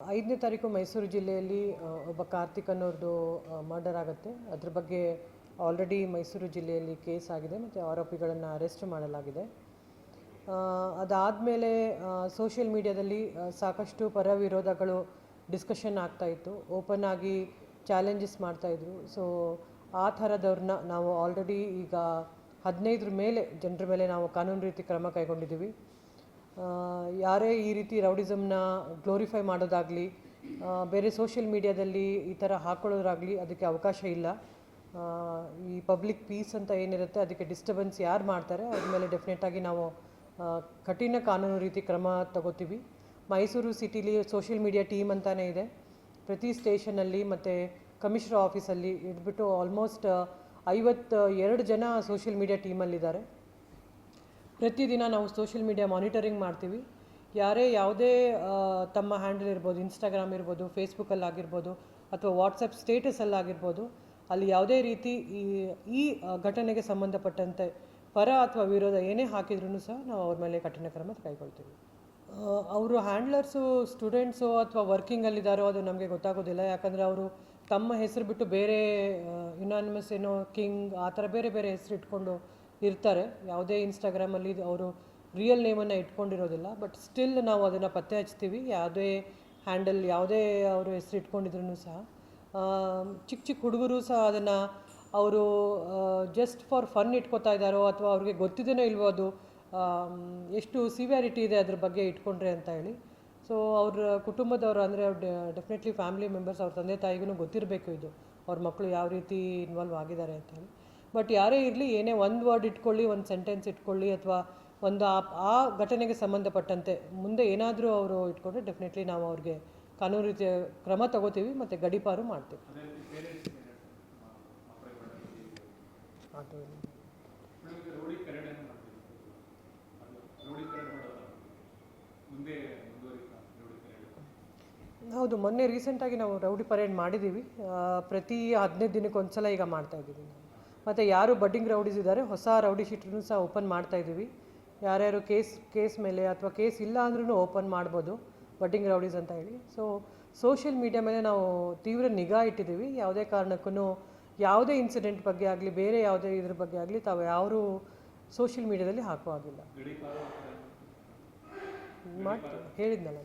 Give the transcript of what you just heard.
ಐದನೇ ತಾರೀಕು ಮೈಸೂರು ಜಿಲ್ಲೆಯಲ್ಲಿ ಒಬ್ಬ ಕಾರ್ತಿಕ್ ಅನ್ನೋರ್ದು ಮರ್ಡರ್ ಆಗುತ್ತೆ. ಅದ್ರ ಬಗ್ಗೆ ಆಲ್ರೆಡಿ ಮೈಸೂರು ಜಿಲ್ಲೆಯಲ್ಲಿ ಕೇಸ್ ಆಗಿದೆ ಮತ್ತು ಆರೋಪಿಗಳನ್ನು ಅರೆಸ್ಟ್ ಮಾಡಲಾಗಿದೆ. ಅದಾದಮೇಲೆ ಸೋಷಿಯಲ್ ಮೀಡಿಯಾದಲ್ಲಿ ಸಾಕಷ್ಟು ಪರ ವಿರೋಧಗಳು ಡಿಸ್ಕಷನ್ ಆಗ್ತಾಯಿತ್ತು ಓಪನ್ ಆಗಿ ಚಾಲೆಂಜಸ್ ಮಾಡ್ತಾಯಿದ್ರು ಸೊ ಆ ಥರದವ್ರನ್ನ ನಾವು ಆಲ್ರೆಡಿ ಈಗ ಹದಿನೈದರ ಮೇಲೆ ಜನರ ಮೇಲೆ ನಾವು ಕಾನೂನು ರೀತಿ ಕ್ರಮ ಕೈಗೊಂಡಿದ್ದೀವಿ. ಯಾರೇ ಈ ರೀತಿ ರೌಡಿಸಮ್ನ ಗ್ಲೋರಿಫೈ ಮಾಡೋದಾಗಲಿ ಬೇರೆ ಸೋಷಿಯಲ್ ಮೀಡಿಯಾದಲ್ಲಿ ಈ ಥರ ಹಾಕೊಳ್ಳೋದಾಗಲಿ ಅದಕ್ಕೆ ಅವಕಾಶ ಇಲ್ಲ. ಈ ಪಬ್ಲಿಕ್ ಪೀಸ್ ಅಂತ ಏನಿರುತ್ತೆ ಅದಕ್ಕೆ ಡಿಸ್ಟರ್ಬೆನ್ಸ್ ಯಾರು ಮಾಡ್ತಾರೆ, ಅದ್ರ ಮೇಲೆ ಡೆಫಿನೆಟಾಗಿ ನಾವು ಕಠಿಣ ಕಾನೂನು ರೀತಿ ಕ್ರಮ ತಗೋತೀವಿ. ಮೈಸೂರು ಸಿಟಿಲಿ ಸೋಷಿಯಲ್ ಮೀಡಿಯಾ ಟೀಮ್ ಅಂತಲೇ ಇದೆ. ಪ್ರತಿ ಸ್ಟೇಷನಲ್ಲಿ ಮತ್ತು ಕಮಿಷನರ್ ಆಫೀಸಲ್ಲಿ ಇದ್ಬಿಟ್ಟು ಆಲ್ಮೋಸ್ಟ್ ಐವತ್ತು ಎರಡು ಜನ ಸೋಷಿಯಲ್ ಮೀಡಿಯಾ ಟೀಮಲ್ಲಿದ್ದಾರೆ ಪ್ರತಿದಿನ ನಾವು ಸೋಷಿಯಲ್ ಮೀಡಿಯಾ ಮಾನಿಟರಿಂಗ್ ಮಾಡ್ತೀವಿ. ಯಾರೇ ಯಾವುದೇ ತಮ್ಮ ಹ್ಯಾಂಡಲ್ ಇರ್ಬೋದು ಇನ್ಸ್ಟಾಗ್ರಾಮ್ ಇರ್ಬೋದು ಫೇಸ್ಬುಕ್ಕಲ್ಲಿ ಆಗಿರ್ಬೋದು ಅಥವಾ ವಾಟ್ಸಪ್ ಸ್ಟೇಟಸಲ್ಲಿ ಆಗಿರ್ಬೋದು ಅಲ್ಲಿ ಯಾವುದೇ ರೀತಿ ಈ ಈ ಘಟನೆಗೆ ಸಂಬಂಧಪಟ್ಟಂತೆ ಪರ ಅಥವಾ ವಿರೋಧ ಏನೇ ಹಾಕಿದ್ರೂ ಸಹ ನಾವು ಅವ್ರ ಮೇಲೆ ಕಠಿಣ ಕ್ರಮ ಕೈಗೊಳ್ತೀವಿ. ಅವರು ಹ್ಯಾಂಡ್ಲರ್ಸು ಸ್ಟೂಡೆಂಟ್ಸು ಅಥವಾ ವರ್ಕಿಂಗಲ್ಲಿದ್ದಾರೋ ಅದು ನಮಗೆ ಗೊತ್ತಾಗೋದಿಲ್ಲ. ಯಾಕಂದರೆ ಅವರು ತಮ್ಮ ಹೆಸರು ಬಿಟ್ಟು ಬೇರೆ ಯುನಾನಿಮಸ್ ಏನೋ ಕಿಂಗ್ ಆ ಥರ ಬೇರೆ ಬೇರೆ ಹೆಸರು ಇಟ್ಕೊಂಡು ಇರ್ತಾರೆ. ಯಾವುದೇ ಇನ್ಸ್ಟಾಗ್ರಾಮಲ್ಲಿ ಅವರು ರಿಯಲ್ ನೇಮನ್ನು ಇಟ್ಕೊಂಡಿರೋದಿಲ್ಲ. ಬಟ್ ಸ್ಟಿಲ್ ನಾವು ಅದನ್ನು ಪತ್ತೆ ಹಚ್ತೀವಿ. ಯಾವುದೇ ಹ್ಯಾಂಡಲ್ ಯಾವುದೇ ಅವರು ಹೆಸರು ಇಟ್ಕೊಂಡಿದ್ರು ಸಹ. ಚಿಕ್ಕ ಚಿಕ್ಕ ಹುಡುಗರು ಸಹ ಅದನ್ನು ಅವರು ಜಸ್ಟ್ ಫಾರ್ ಫನ್ ಇಟ್ಕೋತಾ ಇದ್ದಾರೋ ಅಥವಾ ಅವ್ರಿಗೆ ಗೊತ್ತಿದೇನೋ ಇಲ್ವೋ ಅದು ಎಷ್ಟು ಸಿವಿಯಾರಿಟಿ ಇದೆ ಅದ್ರ ಬಗ್ಗೆ ಇಟ್ಕೊಂಡ್ರೆ ಅಂತ ಹೇಳಿ. ಸೊ ಅವ್ರ ಕುಟುಂಬದವರು ಅಂದರೆ ಅವ್ರ ಡೆಫಿನೆಟ್ಲಿ ಫ್ಯಾಮಿಲಿ ಮೆಂಬರ್ಸ್ ಅವ್ರ ತಂದೆ ತಾಯಿಗೂ ಗೊತ್ತಿರಬೇಕು ಇದು. ಅವ್ರ ಮಕ್ಕಳು ಯಾವ ರೀತಿ ಇನ್ವಾಲ್ವ್ ಆಗಿದ್ದಾರೆ ಅಂತ ಹೇಳಿ. ಬಟ್ ಯಾರೇ ಇರಲಿ, ಏನೇ ಒಂದು ವರ್ಡ್ ಇಟ್ಕೊಳ್ಳಿ, ಒಂದು ಸೆಂಟೆನ್ಸ್ ಇಟ್ಕೊಳ್ಳಿ ಅಥವಾ ಒಂದು ಆ ಆ ಘಟನೆಗೆ ಸಂಬಂಧಪಟ್ಟಂತೆ, ಮುಂದೆ ಏನಾದರೂ ಅವರು ಇಟ್ಕೊಂಡ್ರೆ ಡೆಫಿನೆಟ್ಲಿ ನಾವು ಅವ್ರಿಗೆ ಕಾನೂನು ರೀತಿಯ ಕ್ರಮ ತಗೋತೀವಿ ಮತ್ತು ಗಡೀಪಾರು ಮಾಡ್ತೀವಿ. ಹೌದು, ಮೊನ್ನೆ ರೀಸೆಂಟಾಗಿ ನಾವು ರೌಡಿ ಪರೇಡ್ ಮಾಡಿದ್ದೀವಿ ಪ್ರತಿ ಹದಿನೈದು ದಿನಕ್ಕೆ ಒಂದ್ಸಲ ಈಗ ಮಾಡ್ತಾ ಇದ್ದೀವಿ ನಾವು. ಮತ್ತು ಯಾರು ಬಡ್ಡಿಂಗ್ ರೌಡೀಸ್ ಇದ್ದಾರೆ ಹೊಸ ರೌಡಿ ಶೀಟ್ರನ್ನು ಸಹ ಓಪನ್ ಮಾಡ್ತಾ ಇದ್ದೀವಿ. ಯಾರ್ಯಾರು ಕೇಸ್ ಕೇಸ್ ಮೇಲೆ ಅಥವಾ ಕೇಸ್ ಇಲ್ಲ ಅಂದ್ರೂ ಓಪನ್ ಮಾಡ್ಬೋದು ಬಡ್ಡಿಂಗ್ ರೌಡೀಸ್ ಅಂತ ಹೇಳಿ. ಸೊ ಸೋಷಿಯಲ್ ಮೀಡಿಯಾ ಮೇಲೆ ನಾವು ತೀವ್ರ ನಿಗಾ ಇಟ್ಟಿದ್ದೀವಿ. ಯಾವುದೇ ಕಾರಣಕ್ಕೂ ಯಾವುದೇ ಇನ್ಸಿಡೆಂಟ್ ಬಗ್ಗೆ ಆಗಲಿ ಬೇರೆ ಯಾವುದೇ ಇದ್ರ ಬಗ್ಗೆ ಆಗಲಿ ತಾವು ಯಾರು ಸೋಷಿಯಲ್ ಮೀಡಿಯಾದಲ್ಲಿ ಹಾಕೋ ಆಗಿಲ್ಲ ಮಾಡ್ತೀವಿ. ಹೇಳಿದ್ನಲ್ಲ